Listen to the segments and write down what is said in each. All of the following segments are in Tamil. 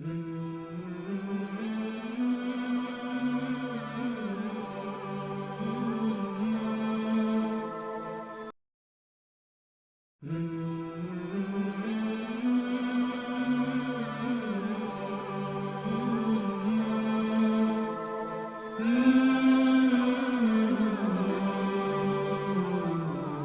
Mm.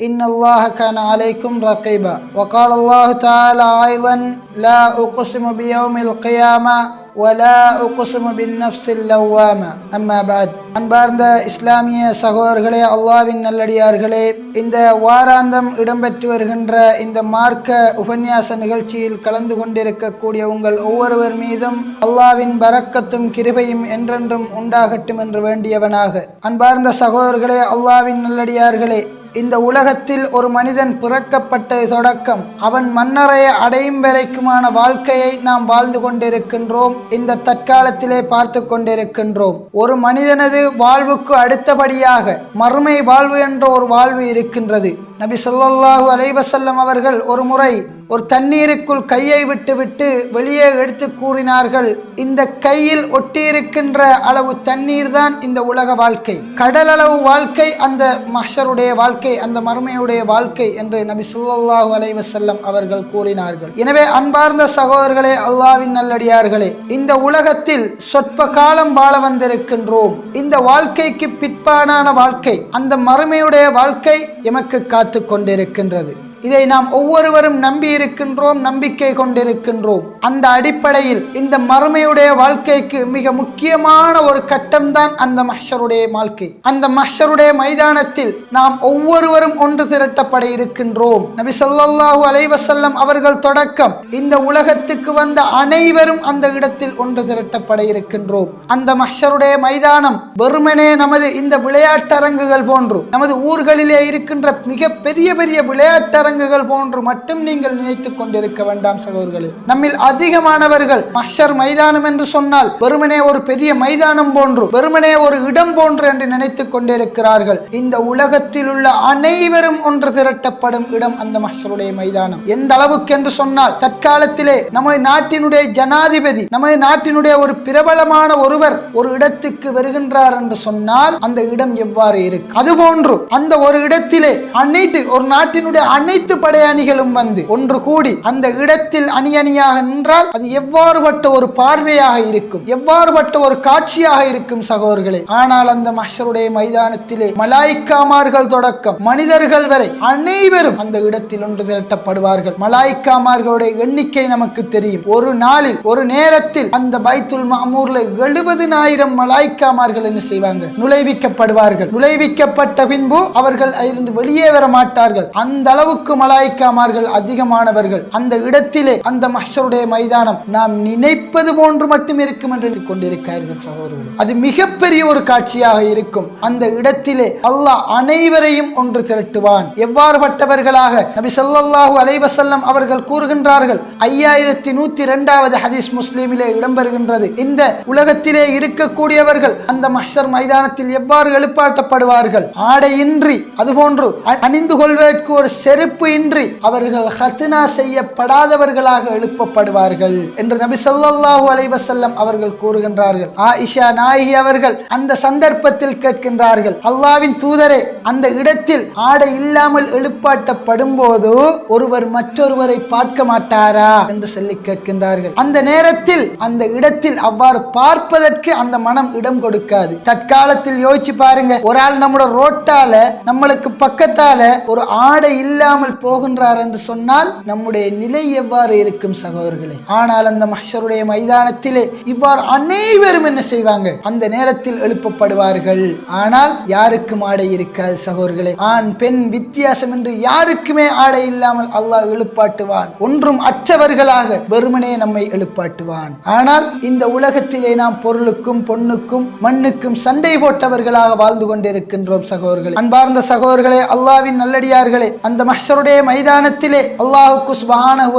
إن الله كان عليكم رقيبا وقال الله تعالى أيضا لا أقسم بيوم القيامة ولا أقسم بالنفس اللوامة أما بعد அன்பார்ந்த இஸ்லாமிய சகோதரர்களே அல்லாவின் நல்லடியார்களே இந்த வாராந்தம் இடம்பெற்று வருகின்ற இந்த மார்க்க உபன்யாச நிகழ்ச்சியில் கலந்து கொண்டிருக்கக்கூடிய உங்கள் ஒவ்வொருவர் மீதும் அல்லாவின் பரக்கத்தும் கிருபையும் என்றென்றும் உண்டாகட்டும் என்று வேண்டியவனாக அன்பார்ந்த சகோதரர்களே அல்லாவின் நல்லடியார்களே இந்த உலகத்தில் ஒரு மனிதன் பிறக்கப்பட்ட தொடக்கம் அவன் மன்னரையை அடையும் வரைக்குமான வாழ்க்கையை நாம் வாழ்ந்து கொண்டிருக்கின்றோம். இந்த தற்காலத்திலே பார்த்து கொண்டிருக்கின்றோம். ஒரு மனிதனது வாழ்வுக்கு அடுத்தபடியாக மறுமை வாழ்வு என்ற ஒரு வாழ்வு இருக்கின்றது. நபி சொல்லாஹு அலைவசல்லம் அவர்கள் ஒரு முறை ஒரு தண்ணீருக்குள் கையை விட்டுவிட்டு வெளியே எடுத்து கூறினார்கள் இந்த கையில் ஒட்டியிருக்கின்ற அளவு தண்ணீர் தான் இந்த உலக வாழ்க்கை. கடல் அளவு வாழ்க்கை அந்த மஹருடைய வாழ்க்கை அந்த மறுமையுடைய வாழ்க்கை என்று நபி சொல்லாஹு அலைவசல்லம் அவர்கள் கூறினார்கள். எனவே அன்பார்ந்த சகோதரர்களே அல்லாவின் நல்லடியார்களே இந்த உலகத்தில் சொற்ப காலம் வாழ வந்திருக்கின்றோம். இந்த வாழ்க்கைக்கு பிற்பாடான வாழ்க்கை அந்த மறுமையுடைய வாழ்க்கை எமக்கு காத்து கொண்டிருக்கின்றது. இதை நாம் ஒவ்வொருவரும் நம்பி இருக்கின்றோம் நம்பிக்கை கொண்டிருக்கின்றோம். அந்த அடிப்படையில் இந்த மறுமையுடைய வாழ்க்கைக்கு மிக முக்கியமான ஒரு கட்டம்தான் அந்த மஹ்ஷருடைய வாழ்க்கை. அந்த மஹ்ஷருடைய மைதானத்தில் நாம் ஒவ்வொருவரும் ஒன்று திரட்டப்பட இருக்கின்றோம். நபி சொல்லாஹூ அலைவசல்லம் அவர்கள் தொடக்கம் இந்த உலகத்துக்கு வந்த அனைவரும் அந்த இடத்தில் ஒன்று திரட்டப்பட இருக்கின்றோம். அந்த மஹ்ஷருடைய மைதானம் வெறுமனே நமது இந்த விளையாட்டரங்குகள் போன்று நமது ஊர்களிலே இருக்கின்ற மிக பெரிய பெரிய விளையாட்டரங்கு சடங்குகள் போன்று மட்டும் நீங்கள் நினைத்துக் கொண்டிருக்க வேண்டாம் சகோதரர்களே. நம்மில் அதிகமானவர்கள் மஹர் மைதானம் என்று சொன்னால் வெறுமனே ஒரு பெரிய மைதானம் போன்று வெறுமனே ஒரு இடம் போன்று என்று நினைத்துக் கொண்டிருக்கிறார்கள். இந்த உலகத்தில் உள்ள அனைவரும் ஒன்று திரட்டப்படும் இடம் அந்த மஹருடைய மைதானம். எந்த அளவுக்கு என்று சொன்னால் தற்காலத்திலே நமது நாட்டினுடைய ஜனாதிபதி நமது நாட்டினுடைய ஒரு பிரபலமான ஒருவர் ஒரு இடத்துக்கு வருகின்றார் என்று சொன்னால் அந்த இடம் எவ்வாறு இருக்கு அதுபோன்று அந்த ஒரு இடத்திலே அனைத்து ஒரு நாட்டினுடைய அனைத்து அனைத்து படையணிகளும் வந்து ஒன்று கூடி அந்த இடத்தில் அணி அணியாக நின்றால் அது எவ்வாறுபட்ட ஒரு பார்வையாக இருக்கும் எவ்வாறுபட்ட ஒரு காட்சியாக இருக்கும் சகோதரர்களே. ஆனால் அந்த மஷருடைய மைதானத்திலே மலாய்க்காமார்கள் தொடக்கம் மனிதர்கள் வரை அனைவரும் அந்த இடத்தில் ஒன்று திரட்டப்படுவார்கள். மலாய்க்காமார்களுடைய எண்ணிக்கை நமக்கு தெரியும். ஒரு நாளில் ஒரு நேரத்தில் அந்த பைத்துல் மாமூர்ல எழுபதினாயிரம் மலாய்க்காமார்கள் என்ன செய்வாங்க? நுழைவிக்கப்படுவார்கள். நுழைவிக்கப்பட்ட பின்பு அவர்கள் அதிலிருந்து வெளியே வர மாட்டார்கள். அந்த அளவுக்கு மலாய்க்காமார்கள் அதிகமானவர்கள். அந்த இடத்திலே அந்த மஹருடைய மைதானம் நாம் நினைப்பது போன்று மட்டும் இருக்கும் என்று கொண்டிருக்கிறார்கள் சகோதரர்கள். அது மிகப்பெரிய ஒரு காட்சியாக இருக்கும். அந்த இடத்திலே அல்லாஹ் அனைவரையும் ஒன்று திரட்டுவான். எவ்வாறுபட்டவர்களாக நபி சொல்லாஹு அலைவசல்லம் அவர்கள் கூறுகின்றார்கள் ஐயாயிரத்தி நூத்தி இரண்டாவது ஹதீஸ் முஸ்லீமிலே இடம்பெறுகின்றது. இந்த உலகத்திலே இருக்கக்கூடியவர்கள் அந்த மஹ்ஷர் மைதானத்தில் எவ்வாறு எழுப்பாட்டப்படுவார்கள் ஆடையின்றி அதுபோன்று அணிந்து கொள்வதற்கு ஒரு செருப்பு இன்றி அவர்கள் ஹத்னா செய்யப்படாதவர்களாக எழுப்பப்படுவார்கள் என்று நபி சொல்லாஹு அலைவசல்லம் அவர்கள் கூறுகின்றார்கள். ஆயிஷா நாயகி அவர்கள் அந்த சந்தர்ப்பத்தில் கேட்கின்றார்கள் அல்லாவின் தூதரே அந்த இடத்தில் ஆடை இல்லாமல் எழுப்பாட்டப்படும் போது ஒருவர் மற்றொருவரை பார்க்க மாட்டாரா? என்று சொல்லி கேட்கின்றார்கள். அந்த நேரத்தில் அந்த இடத்தில் அவ்வாறு பார்ப்பதற்கு அந்த மனம் இடம் கொடுக்காது. தற்காலத்தில் யோசிச்சு பாருங்க ஒரு ஆள் நம்மளோட ரோட்டால நம்மளுக்கு பக்கத்தால ஒரு ஆடை இல்லாமல் இல்லாமல் போகின்றார் என்று சொன்னால் நம்முடைய நிலை எவ்வாறு இருக்கும் சகோதரர்களே? ஆனால் அந்த மஹருடைய மைதானத்திலே இவ்வாறு அனைவரும் என்ன செய்வாங்க? அந்த நேரத்தில் எழுப்பப்படுவார்கள். ஆனால் யாருக்கும் ஆடை இருக்காது சகோதரர்களே. ஆண் பெண் வித்தியாசம் என்று யாருக்குமே ஆடை இல்லாமல் அல்லாஹ் எழுப்பாட்டுவான். ஒன்றும் அற்றவர்களாக வெறுமனே நம்மை எழுப்பாட்டுவான். ஆனால் இந்த உலகத்திலே நாம் பொருளுக்கும் பொண்ணுக்கும் மண்ணுக்கும் சண்டை போட்டவர்களாக வாழ்ந்து கொண்டிருக்கின்றோம் சகோதரர்களே. அன்பார்ந்த சகோதரர்களே அல்லாவின் நல்லடியார்களே அந்த அவருடைய மைதானத்திலே அல்லாஹுக்கு சுபஹானஹு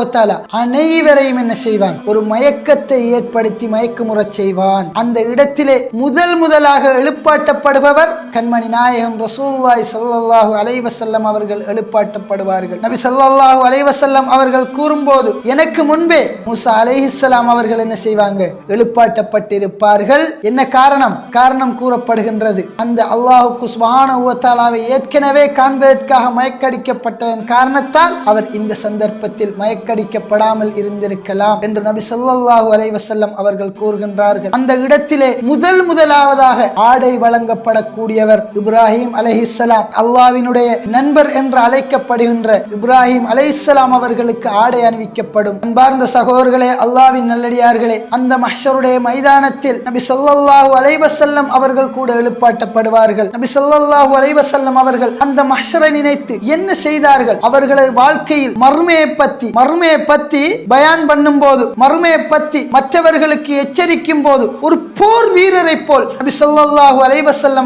அனைவரையும் என்ன செய்வான்? ஒரு மயக்கத்தை ஏற்படுத்தி மயக்கமுறச் செய்வான். அந்த இடத்திலே முதல் முதலாக எழுப்பாட்டப்படுபவர் கண்மணி நாயகம் ரசூல்லாய் சல்லாஹூ அலைவசல்லம் அவர்கள் எழுப்பாட்டப்படுவார்கள். நபி சல்லாஹூ அலைவசல்லம் அவர்கள் கூறும்போது எனக்கு முன்பே மூசா அலைஹிஸ்லாம் அவர்கள் என்ன செய்வாங்க? எழுப்பாட்டப்பட்டிருப்பார்கள். என்ன காரணம்? காரணம் கூறப்படுகின்றது. அந்த அல்லாஹுக்கு சுப்ஹானஹு ஏற்கனவே காண்பதற்காக மயக்கடிக்கப்பட்ட அதன் காரணத்தால் அவர் இந்த சந்தர்ப்பத்தில் மயக்கடிக்கப்படாமல் இருந்திருக்கலாம் என்று நபி சொல்லாஹு அலைவசல்லம் அவர்கள் கூறுகின்றார்கள். அந்த இடத்திலே முதல் முதலாவதாக ஆடை வழங்கப்படக்கூடியவர் இப்ராஹிம் அலைஹிஸ்ஸலாம் அல்லாவினுடைய நண்பர் என்று அழைக்கப்படுகின்ற இப்ராஹிம் அலைஹிஸ்ஸலாம் அவர்களுக்கு ஆடை அணிவிக்கப்படும். அன்பார்ந்த சகோதரர்களே அல்லாவின் நல்லடியார்களே அந்த மஹருடைய மைதானத்தில் நபி சொல்லாஹு அலைவசல்லம் அவர்கள் கூட எழுப்பாட்டப்படுவார்கள். நபி சொல்லாஹு அலைவசல்லம் அவர்கள் அந்த மஹரை நினைத்து என்ன செய்தார்கள்? அவர்களது வாழ்க்கையில் மறுமையை பத்தி மறுமையை பத்தி பயான் பண்ணும் போது மறுமையை பத்தி மற்றவர்களுக்கு எச்சரிக்கும் போது ஒரு போர் வீரரை போல் நபி ஸல்லல்லாஹு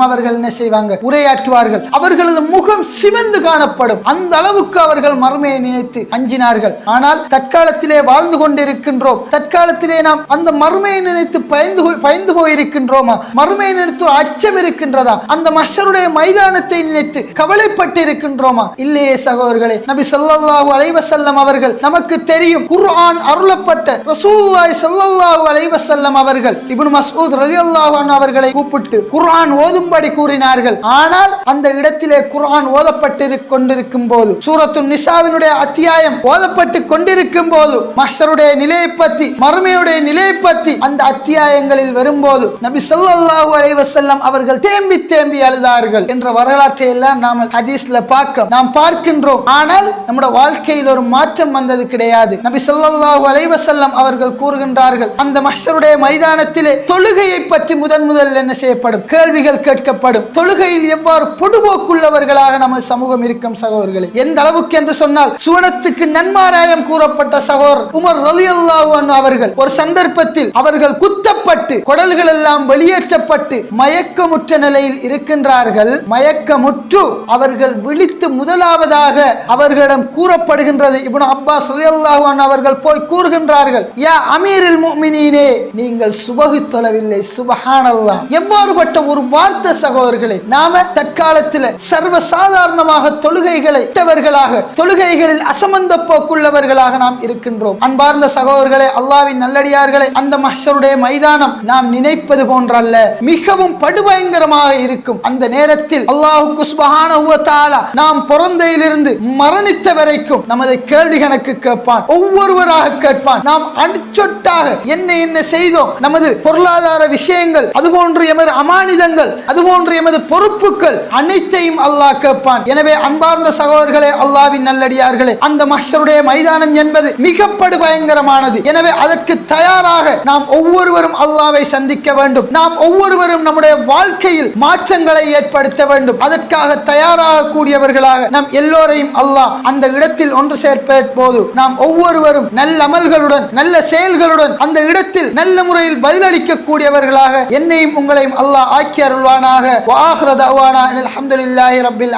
அவர்கள் என்ன செய்வாங்க? உரையாற்றுவார்கள். அவர்களது முகம் சிவந்து காணப்படும். அந்த அளவுக்கு அவர்கள் மறுமையை நினைத்து அஞ்சினார்கள். ஆனால் தற்காலத்திலே வாழ்ந்து கொண்டிருக்கின்றோம். தற்காலத்திலே நாம் அந்த மறுமையை நினைத்து பயந்து பயந்து போயிருக்கின்றோமா? மறுமையை நினைத்து ஒரு அச்சம் இருக்கின்றதா? அந்த மஷருடைய மைதானத்தை நினைத்து கவலைப்பட்டு இருக்கின்றோமா இல்லையே சகோதரர்களே நபி ஸல்லல்லாஹு அலைவசல்லம் அவர்கள் நமக்கு தெரியும் குர்ஆன் அருளப்பட்ட ரசூலுல்லாஹி ஸல்லல்லாஹு அலைவசல்லம் அவர்கள் இப்னு மஸ்ஊத் ரலியல்லாஹு அவர்களை கூப்பிட்டு குர்ஆன் ஓதும்படி கூறினார்கள். ஆனால் அந்த இடத்திலே குர்ஆன் ஓதப்பட்டு கொண்டிருக்கும் போது சூரத்து நிசாவினுடைய அத்தியாயம் ஓதப்பட்டு கொண்டிருக்கும் போது மஹ்ஷருடைய நிலையை பற்றி மறுமையுடைய நிலையை பற்றி அந்த அத்தியாயங்களில் வரும்போது நபி ஸல்லல்லாஹு அலைவசல்லம் அவர்கள் தேம்பி தேம்பி அழுதார்கள். என்ற வரலாற்றை எல்லாம் நாம் ஹதீஸ்ல பார்க்க நாம் பார்க்கின்றோம். ஆனால் நம்முடைய வாழ்க்கையில் ஒரு மாற்றம் வந்தது கிடையாது. நபி சொல்லாஹு அலைவசல்லம் அவர்கள் கூறுகின்றார்கள் அந்த மஷருடைய மைதானத்திலே தொழுகையை பற்றி முதன் முதல் என்ன செய்யப்படும்? கேள்விகள் கேட்கப்படும். தொழுகையில் எவ்வாறு பொடுபோக்குள்ளவர்களாக நமது சமூகம் இருக்கும் சகோதரர்களே? எந்த அளவுக்கு என்று சொன்னால் சுவனத்துக்கு நன்மாராயம் கூறப்பட்ட சகோதர் உமர் ரலி அவர்கள் ஒரு சந்தர்ப்பத்தில் அவர்கள் குத்தப்பட்டு குடல்கள் எல்லாம் வெளியேற்றப்பட்டு மயக்கமுற்ற நிலையில் இருக்கின்றார்கள். மயக்கமுற்று அவர்கள் விழித்து முதலாவதாக அவர்களிடம் கூறப்படுகின்றது. இப்னு அப்பாஸ் ரலியல்லாஹு அவர்கள் போய் கூறுகின்றார்கள் யா அமீரில் முஃமினீனே நீங்கள் சுபகு தொழவில்லை சுபஹானல்லா எவ்வாறுபட்ட ஒரு வார்த்தை சகோதரர்களே நாம தற்காலத்தில் சர்வ சாதாரணமாக தொழுகைகளை இட்டவர்களாக தொழுகைகளில் அசமந்த போக்குள்ளவர்களாக நாம் இருக்கின்றோம். அன்பார்ந்த சகோதரர்களே அல்லாவின் நல்லடியார்களே அந்த மஹருடைய மைதானம் நாம் நினைப்பது போன்றல்ல மிகவும் படுபயங்கரமாக இருக்கும். அந்த நேரத்தில் அல்லாஹுக்கு சுபஹான வ நாம் பிறந்தையிலிருந்து மரணித்த வரைக்கும் நமது கேள்வி கணக்கு கேட்பான் ஒவ்வொருவராக கேட்பான். நாம் அடிச்சொட்டாக என்ன என்ன செய்தோம்? நமது பொருளாதார விஷயங்கள் அதுபோன்று எமது அமானிதங்கள் அதுபோன்று எமது பொறுப்புகள் அனைத்தையும் அல்லாஹ் கேட்பான். எனவே அன்பார்ந்த சகோதரர்களே அல்லாவின் நல்லடியார்களே அந்த மஷருடைய மைதானம் என்பது மிகப்படு பயங்கரமானது. எனவே அதற்கு தயாராக நாம் ஒவ்வொருவரும் அல்லாவை சந்திக்க வேண்டும். நாம் ஒவ்வொருவரும் நம்முடைய வாழ்க்கையில் மாற்றங்களை ஏற்படுத்த வேண்டும். அதற்காக தயாராக கூடியவர்களாக நாம் எல்லோரையும் அல்லாஹ் அந்த இடத்தில் ஒன்று சேர்ப்பேற் போது நாம் ஒவ்வொருவரும் நல்ல அமல்களுடன் நல்ல செயல்களுடன் அந்த இடத்தில் நல்ல முறையில் பதிலளிக்க கூடியவர்களாக என்னையும் உங்களையும் அல்லாஹ் ஆக்கி அருள்வானாக. வாஹ்ர தஅவானா அல்ஹம்துலில்லாஹி ரப்பில்